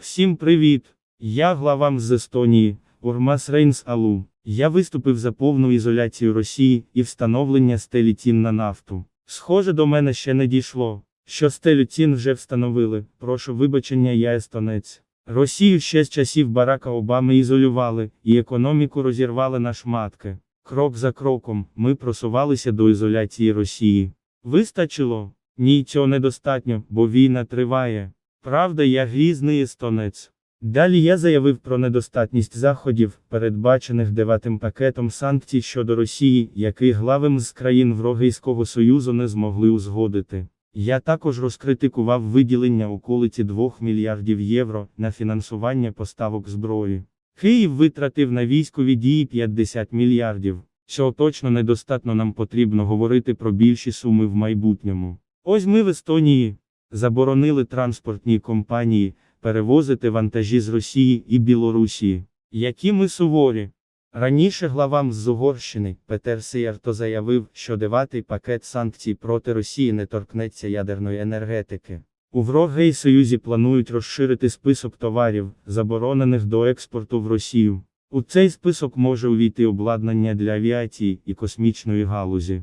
Всім привіт! Я глава з Естонії, Урмас Рейнс Алу. Я виступив за повну ізоляцію Росії і встановлення стелі цін на нафту. Схоже, до мене ще не дійшло, що стелю цін вже встановили. Прошу вибачення, я естонець. Росію ще з часів Барака Обами ізолювали, і економіку розірвали на шматки. Крок за кроком, ми просувалися до ізоляції Росії. Вистачило? Ні, цього недостатньо, бо війна триває. Правда, я грізний естонець. Далі я заявив про недостатність заходів, передбачених дев'ятим пакетом санкцій щодо Росії, який главам з країн Європейського Союзу не змогли узгодити. Я також розкритикував виділення околиці 2 мільярдів євро на фінансування поставок зброї. Київ витратив на військові дії 50 мільярдів. Цього точно недостатньо нам потрібно говорити про більші суми в майбутньому. Ось ми в Естонії заборонили транспортні компанії перевозити вантажі з Росії і Білорусі. Які ми суворі. Раніше главам з Угорщини Петер Сіярто заявив, що дев'ятий пакет санкцій проти Росії не торкнеться ядерної енергетики. У Європейському Союзі планують розширити список товарів, заборонених до експорту в Росію. У цей список може увійти обладнання для авіації і космічної галузі.